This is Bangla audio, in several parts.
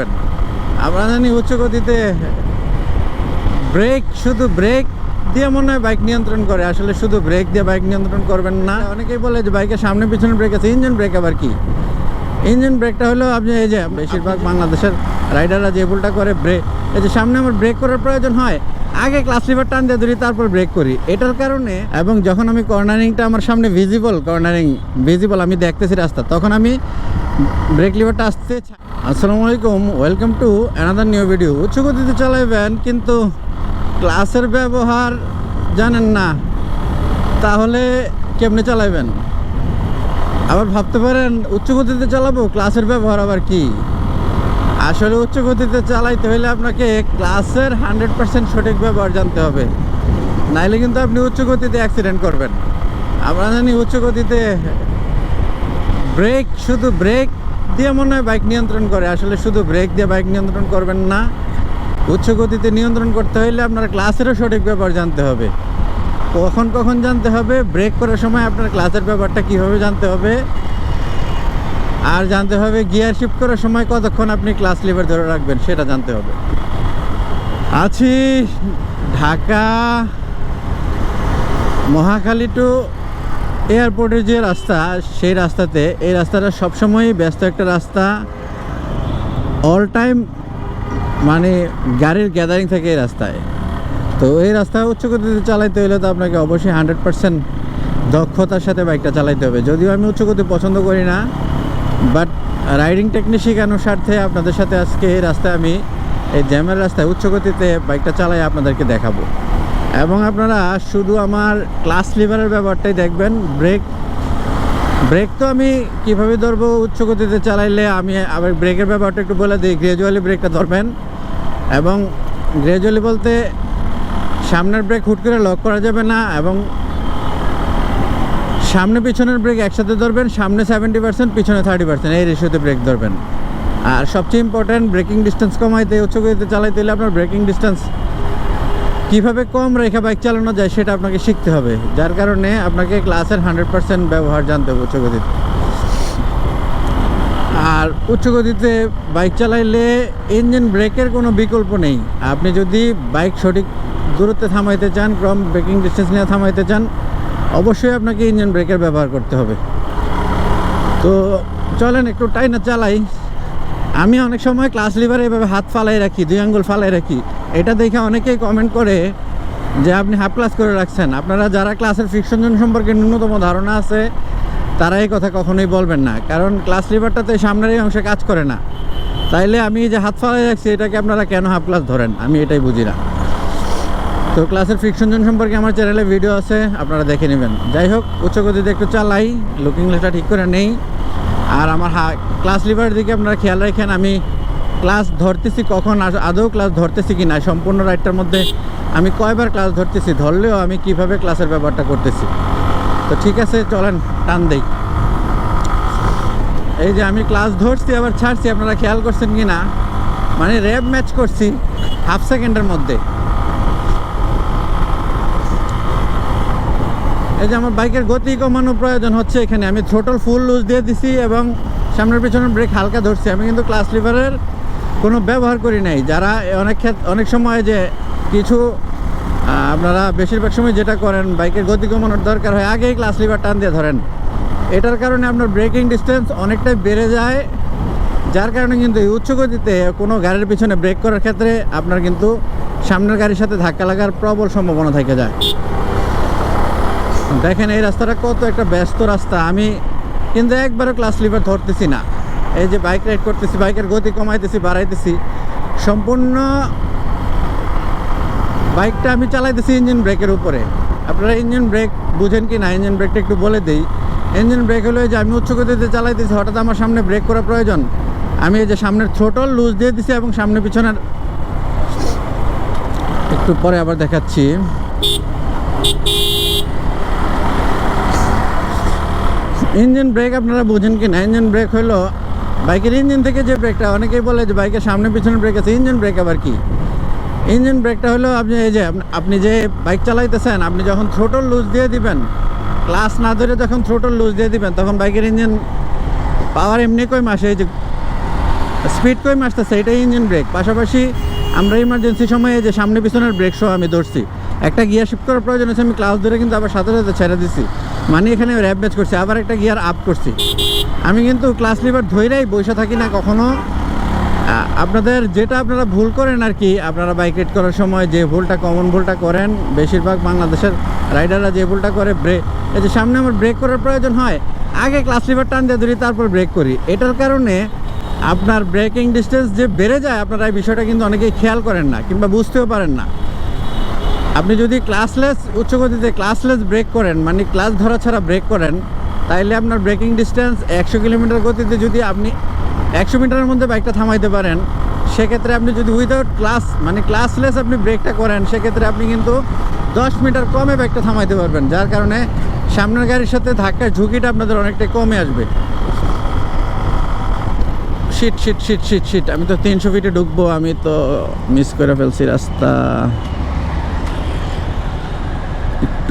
করবেন আমরা জানি উচ্চ গতিতে ব্রেক, শুধু ব্রেক দিয়ে মনে হয় বাইক নিয়ন্ত্রণ করে। আসলে শুধু ব্রেক দিয়ে বাইক নিয়ন্ত্রণ করবেন না। অনেকেই বলে যে বাইকের সামনে পিছনে ব্রেক আছে, ইঞ্জিন ব্রেক আবার কি? ইঞ্জিন ব্রেকটা হলো আপনি এই যে বেশিরভাগ বাংলাদেশের রাইডাররা যে ভুলটা করে ব্রেক, এই যে সামনে আমার ব্রেক করার প্রয়োজন হয়, আগে ক্লাস লিভার টান দিয়ে ধরি, তারপর ব্রেক করি। এটার কারণে এবং যখন আমি কর্নারিংটা আমার সামনে ভিজিবল কর্নারিং ভিজিবল আমি দেখতেছি রাস্তা, তখন আমি ব্রেক লিভারটা আসতে আসসালামু আলাইকুম welcome to another new video উচ্চ গতিতে চালাইবেন কিন্তু ক্লাসের ব্যবহার জানেন না। তাহলে কেমনে চালাইবেন আবার ভাবতে পারেন উচ্চ গতিতে চালাবো, ক্লাসের ব্যবহার আবার কি? আসলে উচ্চ গতিতে চালাইতে হলে আপনাকে ক্লাসের হান্ড্রেড পার্সেন্ট সঠিক ব্যবহার জানতে হবে। নাইলে কিন্তু আপনি উচ্চ গতিতে অ্যাক্সিডেন্ট করবেন। আমরা জানি উচ্চ গতিতে ব্রেক শুধু ব্রেক দিয়ে মনে হয় বাইক নিয়ন্ত্রণ করে। আসলে শুধু ব্রেক দিয়ে বাইক নিয়ন্ত্রণ করবেন না উচ্চ গতিতে নিয়ন্ত্রণ করতে হলে আপনার ক্লাসেরও সঠিক ব্যবহার জানতে হবে। কখন কখন জানতে হবে ব্রেক করার সময় আপনার ক্লাসের ব্যাপারটা কীভাবে জানতে হবে, আর জানতে হবে গিয়ার শিফট করার সময় কতক্ষণ আপনি ক্লাস লিভার ধরে রাখবেন, সেটা জানতে হবে। আছি ঢাকা, মহাখালী টু এয়ারপোর্টের যে রাস্তা, সেই রাস্তাতে এই রাস্তাটা সবসময়ই ব্যস্ত একটা রাস্তা। অল টাইম মানে গাড়ির গ্যাদারিং থাকে এই রাস্তায়। তো এই রাস্তা উচ্চ গতিতে চালাইতে হলে তো আপনাকে অবশ্যই হান্ড্রেড পার্সেন্ট দক্ষতার সাথে বাইকটা চালাইতে হবে। যদিও আমি উচ্চ গতি পছন্দ করি না বাট রাইডিং টেকনিক শেখানোর স্বার্থে আপনাদের সাথে আজকে এই রাস্তায় আমি, এই জ্যামের রাস্তায় উচ্চ গতিতে বাইকটা চালাই আপনাদেরকে দেখাবো। এবং আপনারা শুধু আমার ক্লাস লিভারের ব্যাপারটাই দেখবেন। ব্রেক ব্রেক তো আমি কীভাবে ধরবো উচ্চ গতিতে চালাইলে আমি আবার ব্রেকের ব্যাপারটা একটু বলে দিই। গ্রাজুয়ালি ব্রেকটা ধরবেন এবং গ্রাজুয়ালি বলতে সামনের ব্রেক হুট করে লক করা যাবে না এবং সামনে পিছনের ব্রেক একসাথে ধরবেন, সামনে সেভেন্টি পার্সেন্ট পিছনে থার্টি পার্সেন্ট এই রেশিওতে ব্রেক ধরবেন। আর সবচেয়ে ইম্পর্ট্যান্ট ব্রেকিং ডিস্টেন্স কমাইতে, উচ্চ গতিতে চালাইতে হলে আপনার ব্রেকিং ডিস্টেন্স কীভাবে কম রেখে বাইক চালানো যায় সেটা আপনাকে শিখতে হবে। যার কারণে আপনাকে ক্লাসের হান্ড্রেড পার্সেন্ট ব্যবহার জানতে হবে উচ্চগতিতে আর উচ্চগতিতে বাইক চালাইলে ইঞ্জিন ব্রেকের কোনো বিকল্প নেই। আপনি যদি বাইক সঠিক দূরত্বে থামাইতে চান কম ব্রেকিং ডিস্টেন্স নিয়ে থামাইতে চান, অবশ্যই আপনাকে ইঞ্জিন ব্রেকের ব্যবহার করতে হবে। তো চলেন একটু টাইনা চালাই। আমি অনেক সময় ক্লাস লিভারে এভাবে হাত ফালাই রাখি, দুই আঙ্গুল ফালাই রাখি। এটা দেখে অনেকেই কমেন্ট করে যে আপনি হাফ ক্লাস করে রাখছেন। আপনারা যারা ক্লাসের ফিকশন সম্পর্কে ন্যূনতম ধারণা আছে, তারা এই কথা কখনোই বলবেন না। কারণ ক্লাস লিভারটাতে সামনের এই অংশে কাজ করে না। তাইলে আমি যে হাত ফালাই রাখছি, এটাকে আপনারা কেন হাফ ক্লাস ধরেন? আমি এটাই বুঝি না। তো ক্লাসের ফিকশন জোন সম্পর্কে আমার চ্যানেলে ভিডিও আছে, আপনারা দেখে নেবেন। যাই হোক উচ্চ গতিতে একটু চালাই লুকিং গ্লাসটা ঠিক করে নেই। আর আমার ক্লাস লিভারের দিকে আপনারা খেয়াল রাখেন, আমি ক্লাস ধরতেছি কখন? আদৌ ক্লাস ধরতেছি কি না? সম্পূর্ণ রাইডটার মধ্যে আমি কয়বার ক্লাস ধরতেছি? ধরলেও আমি কীভাবে ক্লাসের ব্যাপারটা করতেছি? তো ঠিক আছে, চলেন, টান দেই। এই যে আমি ক্লাস ধরছি, আবার ছাড়ছি, আপনারা খেয়াল করছেন কি না? মানে র্যাব ম্যাচ করছি হাফ সেকেন্ডের মধ্যে। এই যে আমার বাইকের গতি কমানো প্রয়োজন হচ্ছে এখানে। আমি থ্রোটল ফুল লুজ দিয়ে দিছি এবং সামনের পিছনের ব্রেক হালকা ধরছি। আমি কিন্তু ক্লাস লিভারের কোনো ব্যবহার করি নাই। যারা অনেক ক্ষেত, অনেক সময় যে কিছু আপনারা বেশিরভাগ সময় যেটা করেন, বাইকের গতি কমানোর দরকার হয়, আগেই ক্লাস লিভার টান দিয়ে ধরেন। এটার কারণে আপনার ব্রেকিং ডিস্টেন্স অনেকটাই বেড়ে যায়। যার কারণে কিন্তু এই উচ্চ গতিতে কোনো গাড়ির পিছনে ব্রেক করার ক্ষেত্রে আপনার কিন্তু সামনের গাড়ির সাথে ধাক্কা লাগার প্রবল সম্ভাবনা থেকে যায়। দেখেন এই রাস্তাটা কত একটা ব্যস্ত রাস্তা। আমি কিন্তু একবারও ক্লাস লিভার ধরতেছি না। এই যে বাইক রাইড করতেছি, বাইকের গতি কমাইতেছি, বাড়াইতেছি, সম্পূর্ণ বাইকটা আমি চালাইতেছি ইঞ্জিন ব্রেকের উপরে। আপনারা ইঞ্জিন ব্রেক বুঝেন কি না? ইঞ্জিন ব্রেকটা একটু বলে দিই। ইঞ্জিন ব্রেক হলো যে আমি উচ্চ গতিতে চালাইতেছি, হঠাৎ আমার সামনে ব্রেক করা প্রয়োজন। আমি এই যে সামনের থ্রোটল লুজ দিয়ে দিছি এবং সামনে পিছনের একটু পরে আবার দেখাচ্ছি। ইঞ্জিন ব্রেক আপনারা বুঝেন কি না? ইঞ্জিন ব্রেক হলো বাইকের ইঞ্জিন থেকে যে ব্রেকটা, অনেকেই বলে যে বাইকের সামনে পিছনে ব্রেক আছে, ইঞ্জিন ব্রেক আবার কি? ইঞ্জিন ব্রেকটা হলো আপনি এই যে, আপনি- যে বাইক চালাইতেছেন, আপনি যখন থ্রোটল লুজ দিয়ে দিবেন ক্লাস না ধরে যখন থ্রোটল লুজ দিয়ে দিবেন, তখন বাইকের ইঞ্জিন পাওয়ার এমনি কই মাসে এই যে স্পিড কমে আসতেছে, এটাই ইঞ্জিন ব্রেক পাশাপাশি আমরা ইমার্জেন্সি সময়ে যে সামনে পিছনের ব্রেক সহ আমি ধরছি। একটা গিয়ার শিফট করার প্রয়োজন আছে আমি ক্লাস ধরে কিন্তু আবার সাথে সাথে ছেড়ে দিছি। মানে এখানে র্যাপ ম্যাচ করছি, আবার একটা গিয়ার আপ করছি। আমি কিন্তু ক্লাস লিভার ধৈরাই বসে থাকি না কখনো। আপনাদের যেটা আপনারা ভুল করেন আর কি, আপনারা বাইক রাইড করার সময় যে ভুলটা কমন ভুলটা করেন, বেশিরভাগ বাংলাদেশের রাইডাররা যে ভুলটা করে ব্রেক এই যে সামনে আমার ব্রেক করার প্রয়োজন হয়, আগে ক্লাস লিভার টান দিয়ে ধরি, তারপর ব্রেক করি। এটার কারণে আপনার ব্রেকিং ডিস্টেন্স যে বেড়ে যায়, আপনারা এই বিষয়টা কিন্তু অনেকেই খেয়াল করেন না, কিংবা বুঝতেও পারেন না। আপনি যদি ক্লাসলেস উচ্চ গতিতে ক্লাসলেস ব্রেক করেন মানে ক্লাস ধরা ছাড়া ব্রেক করেন, তাইলে আপনার ব্রেকিং ডিস্টেন্স একশো কিলোমিটার গতিতে যদি আপনি একশো মিটারের মধ্যে বাইকটা থামাইতে পারেন, সেক্ষেত্রে আপনি যদি উইদাউট ক্লাস মানে ক্লাসলেস আপনি ব্রেকটা করেন, সেক্ষেত্রে আপনি কিন্তু দশ মিটার কমে বাইকটা থামাইতে পারবেন, যার কারণে সামনের গাড়ির সাথে ধাক্কার ঝুঁকিটা আপনাদের অনেকটাই কমে আসবে। Shit shit shit shit shit আমি তো তিনশো ফিটে ঢুকবো, আমি তো মিস করে ফেলছি রাস্তা।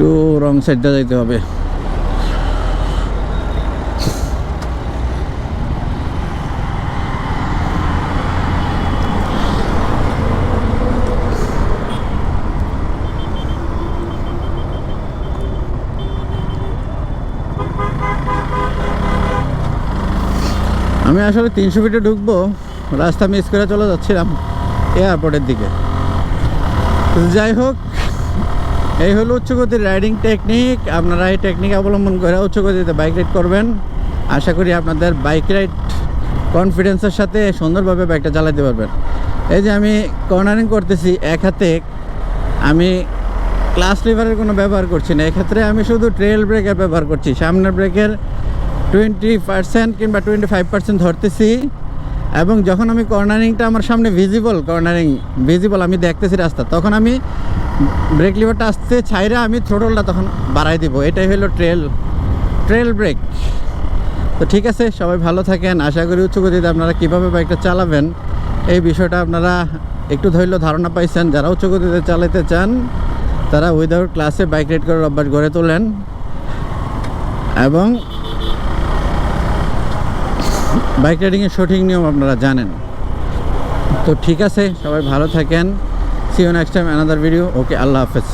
একটু রং সাইডটা যাইতে হবে। আমি আসলে তিনশো ফিটে ঢুকবো, রাস্তা মিস করে চলে যাচ্ছিলাম এয়ারপোর্টের দিকে। যাই হোক এই হলো উচ্চগতির রাইডিং টেকনিক আপনারা এই টেকনিক অবলম্বন করে উচ্চগতিতে বাইক রাইড করবেন। আশা করি আপনাদের বাইক রাইড কনফিডেন্সের সাথে সুন্দরভাবে বাইকটা চালাতে পারবেন। এই যে আমি কর্নারিং করতেছি, এক হাতে। আমি ক্লাস লিভারের কোনো ব্যবহার করছি না। এক্ষেত্রে আমি শুধু ট্রেল ব্রেকের ব্যবহার করছি। সামনের ব্রেকের টোয়েন্টি পার্সেন্ট কিংবা টোয়েন্টি ফাইভ পার্সেন্ট ধরতেছি। এবং যখন আমি কর্নারিংটা আমার সামনে ভিজিবল কর্নারিং ভিজিবল আমি দেখতেছি রাস্তা, তখন আমি ব্রেক লিভারটা আসতে ছাইরা আমি থ্রোটলটা তখন বাড়াই দিব। এটাই হলো ট্রেল ট্রেল ব্রেক তো ঠিক আছে, সবাই ভালো থাকেন। আশা করি উচ্চ গতিতে আপনারা কীভাবে বাইকটা চালাবেন, এই বিষয়টা আপনারা একটু ধৈর্য ধারণা পাইছেন। যারা উচ্চ গতিতে চালাতে চান, তারা উইদাউট ক্লাসে বাইক রাইড করার অভ্যাস গড়ে তোলেন। এবং বাইক রাইডিংয়ের সঠিক নিয়ম আপনারা জানেন। তো ঠিক আছে, সবাই ভালো থাকেন। See you next time another video okay আল্লাহ হাফেজ।